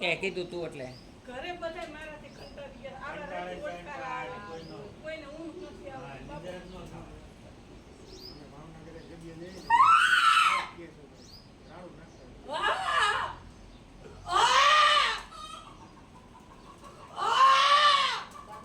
કે કીધું તું એટલે? ઘરે બધા મારાથી કંટાળી ગયા. આવા કંટાળે રાતે ઓળખાણ આવે. કોઈને. ઊંઘ નથી આવતી. ભાવનગરે જગ્યા જઈએ હતો. રાડું નાખતા વાહ! આહ! આહ! આહ!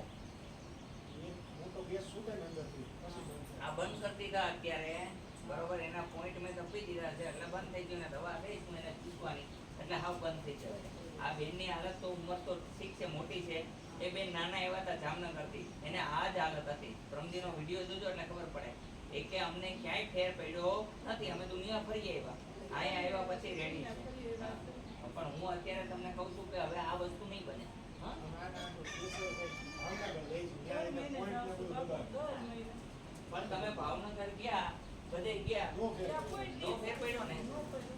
એક મોટો ગેસ છૂટે ને અંદરથી પછી બંધ થાય. આ બંધ કરી દીધા અત્યારે બરોબર એના પોઈન્ટ મેં તપી દીધા છે એટલે બંધ થઈ ગયું ને દવા દઈશ હું એને ચૂકવાની એટલે હાવ બંધ થઈ જવાય. આ બેનની હાલત તો ઉંમર તો ઠીક છે મોટી છે. એ બેન નાના એવા હતા જામનગરથી. એને આ જ હાલત હતી. પ્રમજીનો વીડિયો જોજો એટલે ખબર પડે. એ કે અમને ક્યાંય ફેર પડ્યો નથી. અમે દુનિયા ફરી આવ્યા. અહીંયા આવ્યા પછી રેડી છે. પણ હું અત્યારે તમને કહું છું કે હવે આ વસ્તુ નહીં બને. હા? પણ તમે ભાવનગર ગયા બધે ગયા. નો ફેર પડ્યો. ને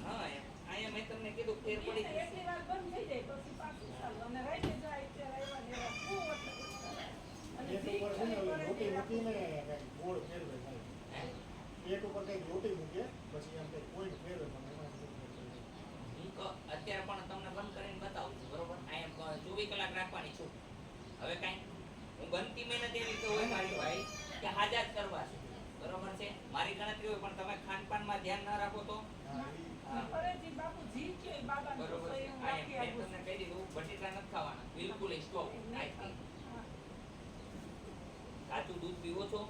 હા અહીંયા મેં તમને કીધું ફેર પડી ગયો એટલી વાર બંધ થઈ જાય પછી પાછું ચાલો. અને રાતે જાય ત્યારે આવ્યા ને પડે? અત્યારે પણ તમને બંધ કરીને બતાવું છું બરોબર? અહીંયા ચોવીસ કલાક રાખવાની છું. હવે કઈ હું બનતી મહેનત એવી તો હોય મારી ભાઈ. કે હાજા જ કરવા છે. બરોબર છે? મારી ગણતરી હોય પણ તમે ખાનપાનમાં ધ્યાન ના રાખો તો? બિલકુલ ઈ દૂધ પીવો બાપુ જી કે બાબા બરોબર છે આ એમ મેં તમને કહી દીધું બટેટા નથી ખાવાના બિલકુલ સ્ટોપ કાચું દૂધ પીવો છો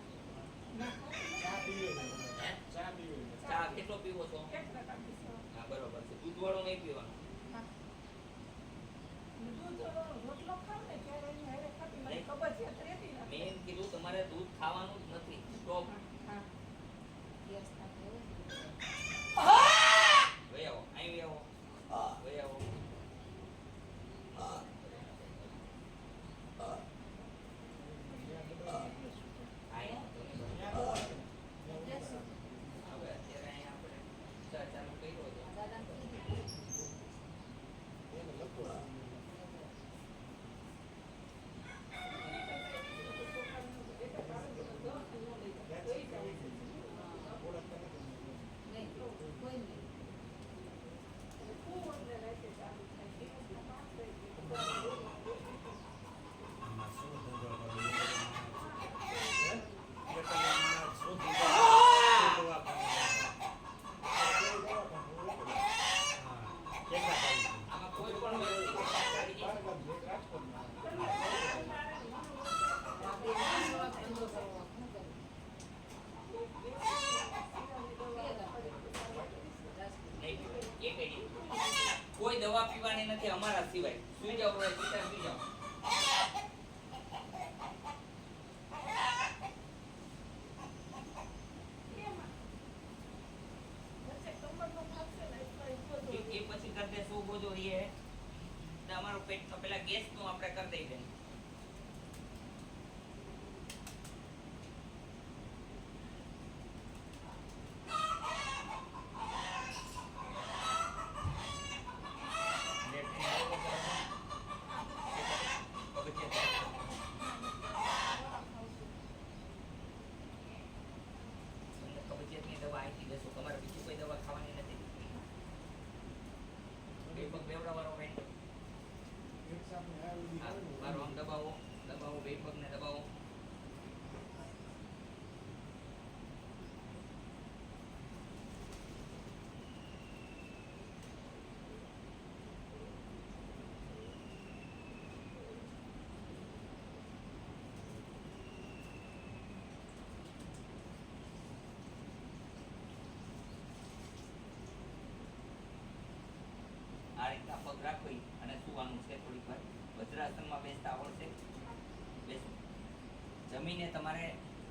ચા પીવે છે બધા. હે? ચા પીવે છે. ચા કેટલો પીવો છો હા બરોબર છે દૂધ વાળો નહીં પીવાનો રોટલો ખાવ ને ત્યારે એની હારે ખાતી મને કબજિયાત રહેતી મેં નથી એમ કીધું તમારે દૂધ ખાવાનું જ નથી સ્ટોપ વહી આવો અહીં વહી આવો વહી આવો ત્યાં દબાઈને ગેસ છૂટે. અહીં ત્યાં દબાવે. ત્યાં ઉતારે. હવે અત્યારે અહીં આપણે ચા ચાલુ કર્યો છે એને લખો. ઓળખતા નથી. આમાં શું ધંધો કરો? હે? એટલે આમાં શું ધંધો? શું દવા કોઈ ખાવાની? દવા પણ ઓળખે. હા. કેટલા ખાવી છે? આમાં કોઈ પણ વ્યક્તિ સારી છે. બાર ગામ છે, રાજકોટમાં. નહીં પીવાય. એક idea. કોઈ દવા પીવાની નથી અમારા સિવાય સુઈ જાઓ હવે સીધા સુઈ જાઓ એ એ પછી કરી દેશું ઊભો જો એ તમારું પેટ પેલા ગેસનું આપણે કરી દઈ બેન લેફ્ટ હેન્ડ ઉપર કરવાનું. પગથિયાં તમને કબજિયાતની દવા આપી દેશું તમારે બીજી કોઈ દવા ખાવાની નથી બે પગ બેવડાવવાનો બેન એક સામે આયુર્વેદિક હા, હોય ને, મારો આમ દબાવો દબાવો બે પગને દબાવો પગ રાખવી અને સુવાનું છે. થોડીક વાર વજ્રાસનમાં બેસતા આવડશે બેસો. જમીને તમારે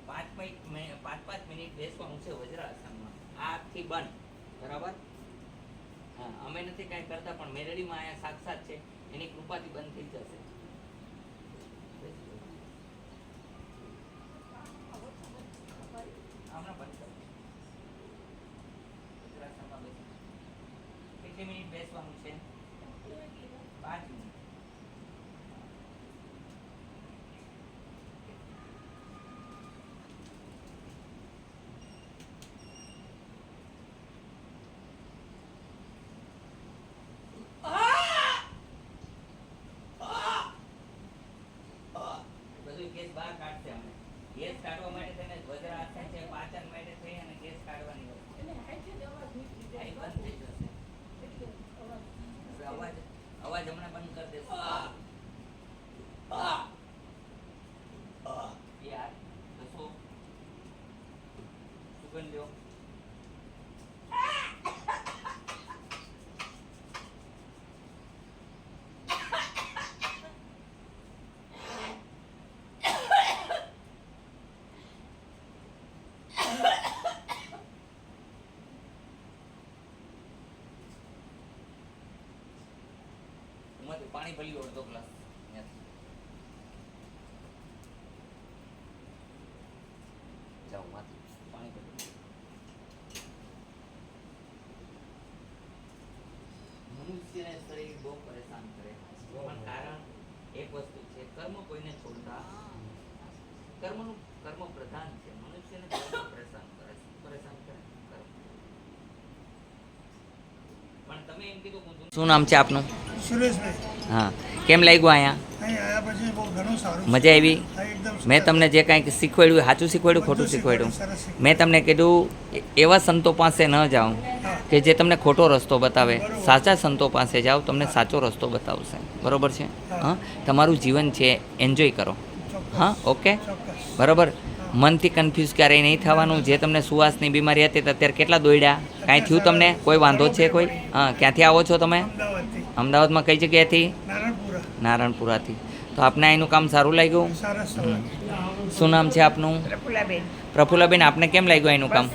પાંચ પાંચ પાંચ મિનિટ બેસવાનું છે વજ્રાસનમાં. આથી બંધ. બરાબર? હા, અમે નથી કાંઈ કરતા, પણ મેલડીમાં અહીંયા સાક્ષાત છે. એની કૃપાથી બંધ થઈ જશે. હમણાં બંધ. વજ્રાસનમાં બેસો. કેટલી મિનિટ બેસવાનું છે? પાંચ મિનિટ બધું ગેસ બહાર કાઢશે અમે ગેસ કાઢવા માટે થઈને વજ્રાસન છે પાચન માટે થઈ અને ગેસ કાઢવાની હોય એને હાથે જ અવાજ નીકળી આ જાય. બંધ થઈ જશે એટલે અવાજ. હવે અવાજ અવાજ હમણાં બંધ કરી દેશે યાર દસો સુગંધ લ્યો ઉમાંથી પાણી ભરી લો અડધો ગ્લાસ ત્યાંથી. જાઓ ઉમાંથી પાણી ભરી મનુષ્યને શરીર બહુ પરેશાન કરે પણ કારણ એક વસ્તુ છે કર્મ કોઈને છોડતા કર્મનું કર્મ પ્રધાન છે. મનુષ્યને કર્મ પરેશાન કરે પરેશાન કરે કર્મ. પણ તમે એમ કીધું શું નામ છે આપનું? સુરેશભાઈ. હા. કેમ લાગ્યું અહીંયા. મજા આવી? મેં તમને જે કાંઈક શીખવાડ્યું સાચું શીખવાડ્યું ખોટું શીખવાડ્યું. મેં તમને કીધું એવા સંતો પાસે ન જાઓ કે જે તમને ખોટો રસ્તો બતાવે. સાચા સંતો પાસે જાઓ તમને સાચો રસ્તો બતાવશે. બરાબર છે? હા. તમારું જીવન છે એન્જોય કરો. હા ઓકે? બરોબર? મનથી કન્ફ્યુઝ ક્યારેય નહીં થવાનું. જે તમને સુવાસની બીમારી હતી અત્યારે કેટલા દોડ્યા કાંઈ થયું તમને? કોઈ વાંધો છે કોઈ? હા ક્યાંથી આવો છો તમે? અમદાવાદમાં કઈ જગ્યાએથી? નારણપુરા નારણપુરાથી. તો આપને અહીંનું કામ સારું લાગ્યું? શું નામ છે આપનું? પ્રફુલ્લાબેન આપને કેમ લાગ્યું એનું કામ?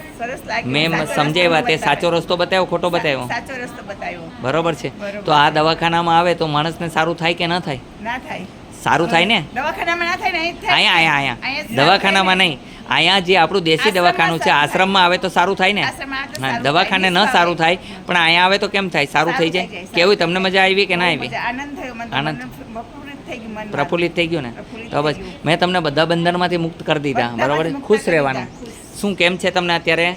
મેં સમજાવ્યા તે સાચો રસ્તો બતાવ્યો ખોટો બતાવ્યો? સાચો રસ્તો બતાવ્યો. બરોબર છે. તો આ દવાખાનામાં આવે તો માણસને સારું થાય કે ન થાય? ના થાય. સારું થાય ને? દવાખાનામાં ના થાય ને. અહીંયા અહીંયા અહીંયા. દવાખાનામાં નહીં. અહીંયા જે આપણું દેશી દવાખાનું છે આશ્રમમાં આવે તો સારું થાય ને? હા દવાખાને ન સારું થાય પણ અહીંયા આવે તો કેમ થાય? સારું થઈ જાય? કેવું તમને મજા આવી કે ના આવી? આનંદ પ્રફુલ્લિત થઈ ગયું ને? તો બસ મેં તમને બધા બંધનમાંથી મુક્ત કરી દીધા બરાબર? ખુશ રહેવાના. શું કેમ છે તમને અત્યારે?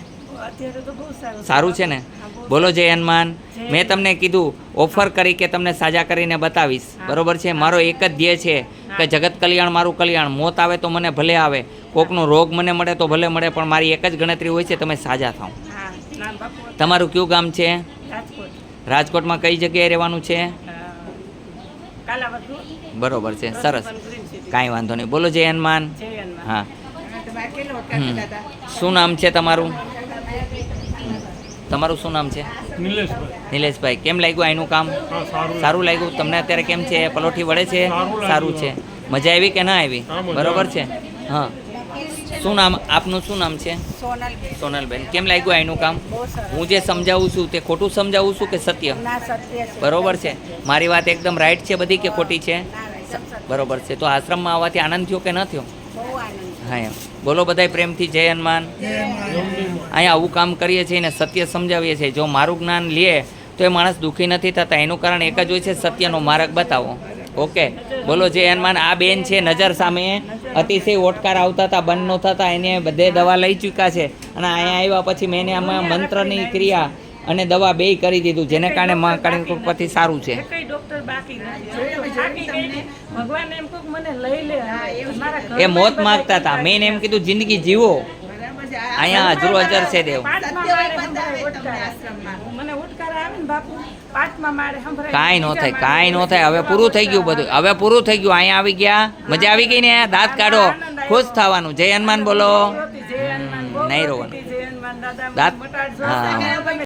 સારું સારું છે ને? બોલો જય હનુમાન. મેં તમને કીધું ઓફર કરી કે તમને સાજા કરીને બતાવીશ. બરોબર છે? મારો એક જ ધ્યેય છે કે જગત કલ્યાણ મારું કલ્યાણ. મોત આવે તો મને ભલે આવે. કોકનો રોગ મને મળે તો ભલે મળે પણ મારી એક જ ગણતરી હોય છે તમે સાજા થાઓ. હા. ના બાપુ તમારું કયું ગામ છે? રાજકોટમાં કઈ જગ્યાએ રહેવાનું છે? બરોબર છે. સરસ. કાંઈ વાંધો નહીં. બોલો જય હનુમાન. હા. શું નામ છે તમારું? તમારું શું નામ છે? નિલેશભાઈ. નિલેશભાઈ કેમ લાગ્યું આનું કામ? સારું સારું લાગ્યું. તમને અત્યારે કેમ છે? પલોઠી વળે છે? સારું છે. મજા આવી કે ના આવી? બરોબર છે? હા. શું નામ? આપનું શું નામ છે? સોનલબેન સોનલબેન. કેમ લાગ્યું આનું કામ? હું જે સમજાવું છું તે ખોટું સમજાવું છું કે સત્ય? ના છે. બરોબર છે. મારી વાત એકદમ રાઈટ છે બધી કે ખોટી છે. બરોબર છે. તો આશ્રમમાં આવવાથી આનંદ થયો કે ન થયો? હા એમ. બોલો બધાય પ્રેમથી જય હનુમાન. અહીંયા આવું કામ કરીએ છીએ ને સત્ય સમજાવીએ છીએ. જો મારું જ્ઞાન લે, તો એ માણસ દુઃખી નથી થતા. એનું કારણ એક જ હોય છે, સત્યનો માર્ગ બતાવો. ઓકે? બોલો જય હનુમાન. આ બેન છે, નજર સામે. અતિશય ઓટકાર આવતા હતા, બંધ ન હતા એને બધે દવા લઈ ચૂક્યા છે. અને અહીંયા આવ્યા પછી મેં એને આમાં મંત્રની ક્રિયા અને દવા બેય કરી દીધું જેને કારણે મહાકાળી કૃપાથી સારું છે. એ મોત માગતા હતા. મેં એમ કીધું જિંદગી જીવો. અહીંયા હજરો હજર છે દેવ. કાંઈ ન થાય કાંઈ ન થાય. હવે પૂરું થઈ ગયું બધું. હવે પૂરું થઈ ગયું. અહીંયા આવી ગયા. મજા આવી ગઈ ને? દાંત કાઢો. ખુશ થવાનું. જય હનુમાન બોલો. જય હનુમાન. બહુ નહીં રોવાનું. હતી, જય હનુમાન. દાદા દાંત-